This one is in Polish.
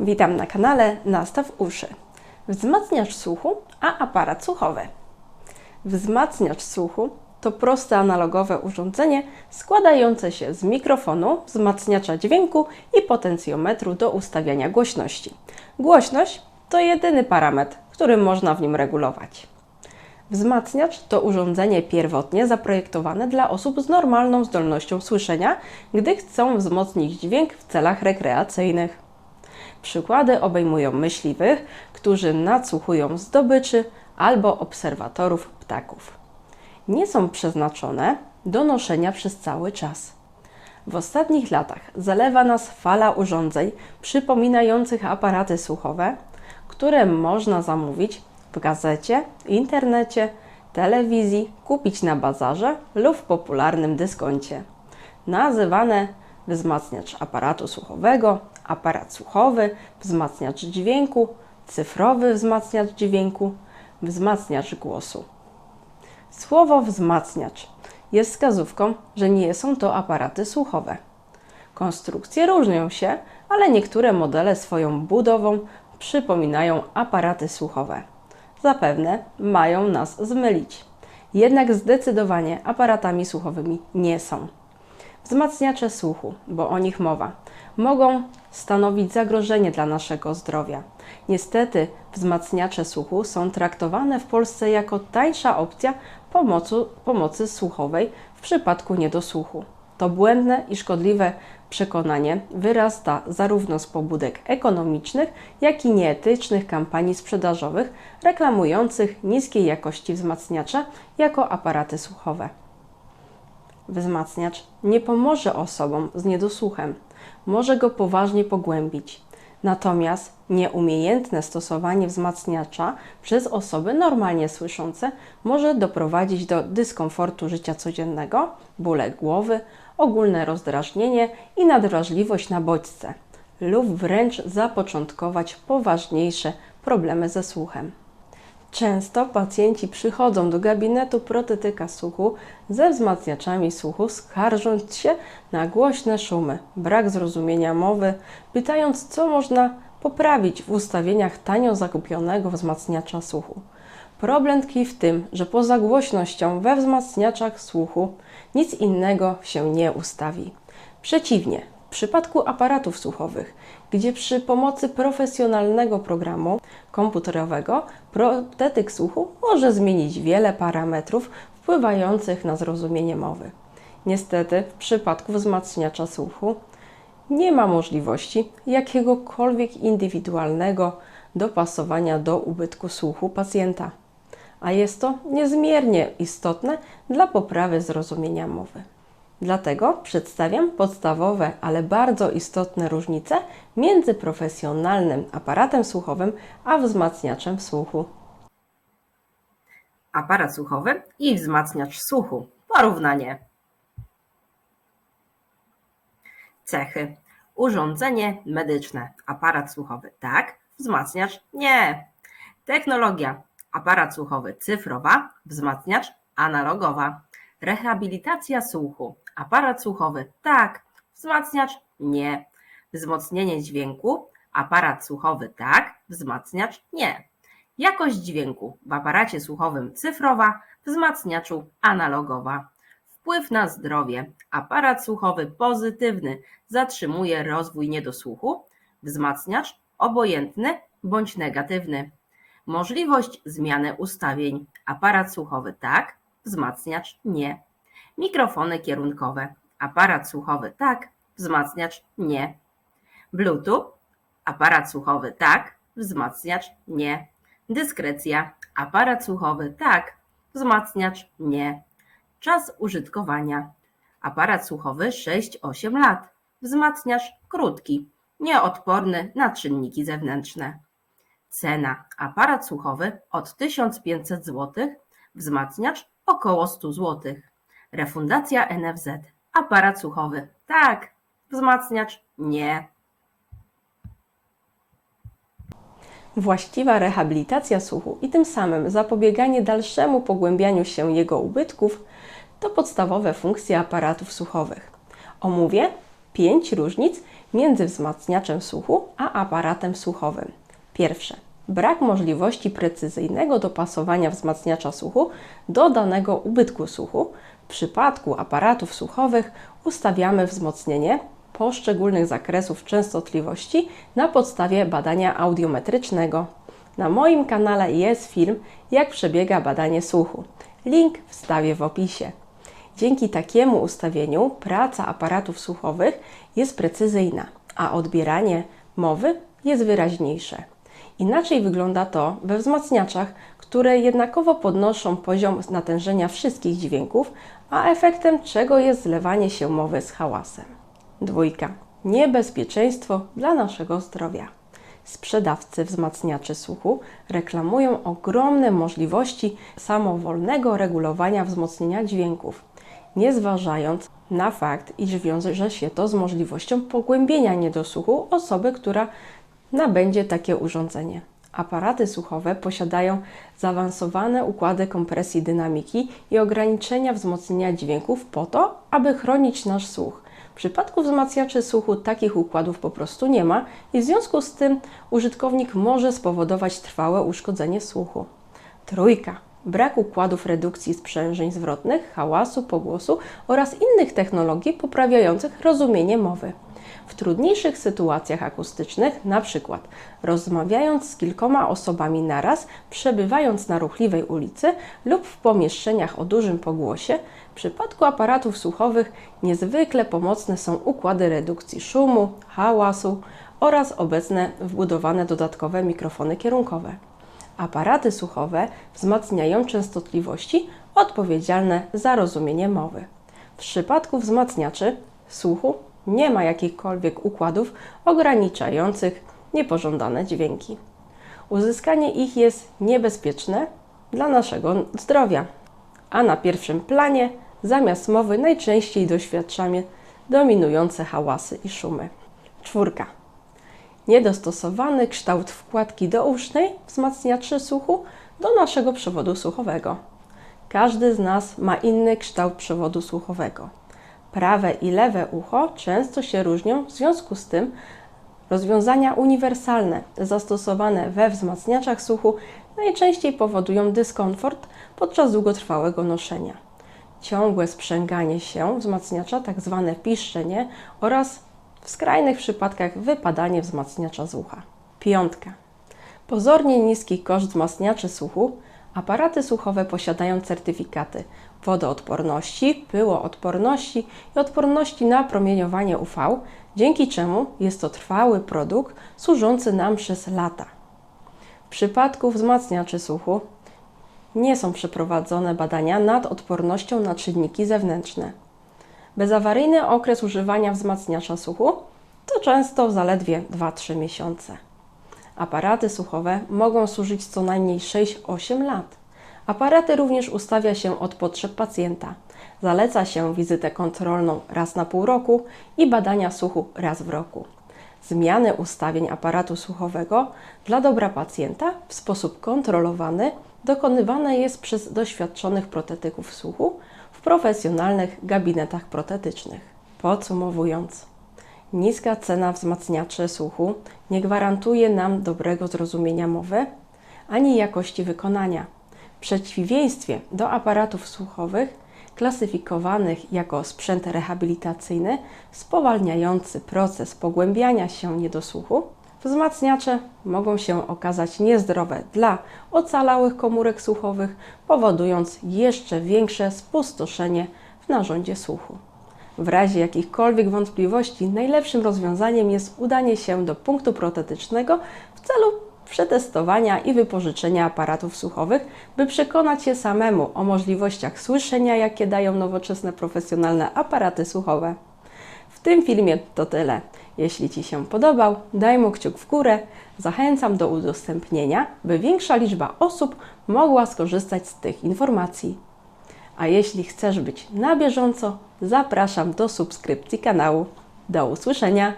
Witam na kanale Nastaw Uszy. Wzmacniacz słuchu, a aparat słuchowy. Wzmacniacz słuchu to proste analogowe urządzenie składające się z mikrofonu, wzmacniacza dźwięku i potencjometru do ustawiania głośności. Głośność to jedyny parametr, który można w nim regulować. Wzmacniacz to urządzenie pierwotnie zaprojektowane dla osób z normalną zdolnością słyszenia, gdy chcą wzmocnić dźwięk w celach rekreacyjnych. Przykłady obejmują myśliwych, którzy nadsłuchują zdobyczy albo obserwatorów ptaków. Nie są przeznaczone do noszenia przez cały czas. W ostatnich latach zalewa nas fala urządzeń przypominających aparaty słuchowe, które można zamówić w gazecie, internecie, telewizji, kupić na bazarze lub w popularnym dyskoncie. Nazywane wzmacniacz aparatu słuchowego, aparat słuchowy, wzmacniacz dźwięku, cyfrowy wzmacniacz dźwięku, wzmacniacz głosu. Słowo wzmacniacz jest wskazówką, że nie są to aparaty słuchowe. Konstrukcje różnią się, ale niektóre modele swoją budową przypominają aparaty słuchowe. Zapewne mają nas zmylić. Jednak zdecydowanie aparatami słuchowymi nie są. Wzmacniacze słuchu, bo o nich mowa, mogą stanowić zagrożenie dla naszego zdrowia. Niestety, wzmacniacze słuchu są traktowane w Polsce jako tańsza opcja pomocy, pomocy słuchowej w przypadku niedosłuchu. To błędne i szkodliwe przekonanie wyrasta zarówno z pobudek ekonomicznych, jak i nieetycznych kampanii sprzedażowych reklamujących niskiej jakości wzmacniacze jako aparaty słuchowe. Wzmacniacz nie pomoże osobom z niedosłuchem, może go poważnie pogłębić. Natomiast nieumiejętne stosowanie wzmacniacza przez osoby normalnie słyszące może doprowadzić do dyskomfortu życia codziennego, bóle głowy, ogólne rozdrażnienie i nadwrażliwość na bodźce, lub wręcz zapoczątkować poważniejsze problemy ze słuchem. Często pacjenci przychodzą do gabinetu protetyka słuchu ze wzmacniaczami słuchu, skarżąc się na głośne szumy, brak zrozumienia mowy, pytając, co można poprawić w ustawieniach tanio zakupionego wzmacniacza słuchu. Problem tkwi w tym, że poza głośnością we wzmacniaczach słuchu nic innego się nie ustawi. Przeciwnie, w przypadku aparatów słuchowych, gdzie przy pomocy profesjonalnego programu komputerowego protetyk słuchu może zmienić wiele parametrów wpływających na zrozumienie mowy. Niestety, w przypadku wzmacniacza słuchu nie ma możliwości jakiegokolwiek indywidualnego dopasowania do ubytku słuchu pacjenta, a jest to niezmiernie istotne dla poprawy zrozumienia mowy. Dlatego przedstawiam podstawowe, ale bardzo istotne różnice między profesjonalnym aparatem słuchowym a wzmacniaczem słuchu. Aparat słuchowy i wzmacniacz słuchu. Porównanie. Cechy. Urządzenie medyczne. Aparat słuchowy tak, wzmacniacz nie. Technologia. Aparat słuchowy cyfrowa, wzmacniacz analogowa. Rehabilitacja słuchu. Aparat słuchowy tak, wzmacniacz nie. Wzmocnienie dźwięku. Aparat słuchowy tak, wzmacniacz nie. Jakość dźwięku w aparacie słuchowym cyfrowa, wzmacniaczu analogowa. Wpływ na zdrowie. Aparat słuchowy pozytywny zatrzymuje rozwój niedosłuchu, wzmacniacz obojętny bądź negatywny. Możliwość zmiany ustawień. Aparat słuchowy tak, wzmacniacz nie. Mikrofony kierunkowe. Aparat słuchowy tak, wzmacniacz nie. Bluetooth. Aparat słuchowy tak, wzmacniacz nie. Dyskrecja. Aparat słuchowy tak, wzmacniacz nie. Czas użytkowania. Aparat słuchowy 6-8 lat. Wzmacniacz krótki, nieodporny na czynniki zewnętrzne. Cena. Aparat słuchowy od 1500 zł, wzmacniacz około 100 zł. Refundacja NFZ. Aparat słuchowy tak, wzmacniacz nie. Właściwa rehabilitacja słuchu i tym samym zapobieganie dalszemu pogłębianiu się jego ubytków to podstawowe funkcje aparatów słuchowych. Omówię pięć różnic między wzmacniaczem słuchu a aparatem słuchowym. Pierwsze. Brak możliwości precyzyjnego dopasowania wzmacniacza słuchu do danego ubytku słuchu. W przypadku aparatów słuchowych ustawiamy wzmocnienie poszczególnych zakresów częstotliwości na podstawie badania audiometrycznego. Na moim kanale jest film, jak przebiega badanie słuchu. Link wstawię w opisie. Dzięki takiemu ustawieniu praca aparatów słuchowych jest precyzyjna, a odbieranie mowy jest wyraźniejsze. Inaczej wygląda to we wzmacniaczach, które jednakowo podnoszą poziom natężenia wszystkich dźwięków, a efektem czego jest zlewanie się mowy z hałasem. Dwójka. Niebezpieczeństwo dla naszego zdrowia. Sprzedawcy wzmacniaczy słuchu reklamują ogromne możliwości samowolnego regulowania wzmocnienia dźwięków, nie zważając na fakt, iż wiąże się to z możliwością pogłębienia niedosłuchu osoby, która nabędzie takie urządzenie. Aparaty słuchowe posiadają zaawansowane układy kompresji dynamiki i ograniczenia wzmocnienia dźwięków po to, aby chronić nasz słuch. W przypadku wzmacniaczy słuchu takich układów po prostu nie ma i w związku z tym użytkownik może spowodować trwałe uszkodzenie słuchu. Trójka. Brak układów redukcji sprzężeń zwrotnych, hałasu, pogłosu oraz innych technologii poprawiających rozumienie mowy. W trudniejszych sytuacjach akustycznych, przykład rozmawiając z kilkoma osobami naraz, przebywając na ruchliwej ulicy lub w pomieszczeniach o dużym pogłosie, w przypadku aparatów słuchowych niezwykle pomocne są układy redukcji szumu, hałasu oraz obecne wbudowane dodatkowe mikrofony kierunkowe. Aparaty słuchowe wzmacniają częstotliwości odpowiedzialne za rozumienie mowy. W przypadku wzmacniaczy słuchu nie ma jakichkolwiek układów ograniczających niepożądane dźwięki. Uzyskanie ich jest niebezpieczne dla naszego zdrowia, a na pierwszym planie zamiast mowy najczęściej doświadczamy dominujące hałasy i szumy. Czwórka. Niedostosowany kształt wkładki dousznej wzmacniaczy słuchu do naszego przewodu słuchowego. Każdy z nas ma inny kształt przewodu słuchowego. Prawe i lewe ucho często się różnią, w związku z tym rozwiązania uniwersalne zastosowane we wzmacniaczach słuchu najczęściej powodują dyskomfort podczas długotrwałego noszenia. Ciągłe sprzęganie się wzmacniacza, tak zwane piszczenie oraz w skrajnych przypadkach wypadanie wzmacniacza z ucha. Piątka. Pozornie niski koszt wzmacniaczy słuchu Aparaty słuchowe posiadają certyfikaty wodoodporności, pyłoodporności i odporności na promieniowanie UV, dzięki czemu jest to trwały produkt służący nam przez lata. W przypadku wzmacniaczy słuchu nie są przeprowadzone badania nad odpornością na czynniki zewnętrzne. Bezawaryjny okres używania wzmacniacza słuchu to często zaledwie 2-3 miesiące. Aparaty słuchowe mogą służyć co najmniej 6-8 lat. Aparaty również ustawia się od potrzeb pacjenta. Zaleca się wizytę kontrolną raz na pół roku i badania słuchu raz w roku. Zmiany ustawień aparatu słuchowego dla dobra pacjenta w sposób kontrolowany dokonywane jest przez doświadczonych protetyków słuchu w profesjonalnych gabinetach protetycznych. Podsumowując, Niska cena wzmacniaczy słuchu nie gwarantuje nam dobrego zrozumienia mowy ani jakości wykonania. W przeciwieństwie do aparatów słuchowych klasyfikowanych jako sprzęt rehabilitacyjny spowalniający proces pogłębiania się niedosłuchu, wzmacniacze mogą się okazać niezdrowe dla ocalałych komórek słuchowych, powodując jeszcze większe spustoszenie w narządzie słuchu. W razie jakichkolwiek wątpliwości, najlepszym rozwiązaniem jest udanie się do punktu protetycznego w celu przetestowania i wypożyczenia aparatów słuchowych, by przekonać się samemu o możliwościach słyszenia, jakie dają nowoczesne profesjonalne aparaty słuchowe. W tym filmie to tyle. Jeśli Ci się podobał, daj mu kciuk w górę. Zachęcam do udostępnienia, by większa liczba osób mogła skorzystać z tych informacji. A jeśli chcesz być na bieżąco, zapraszam do subskrypcji kanału. Do usłyszenia!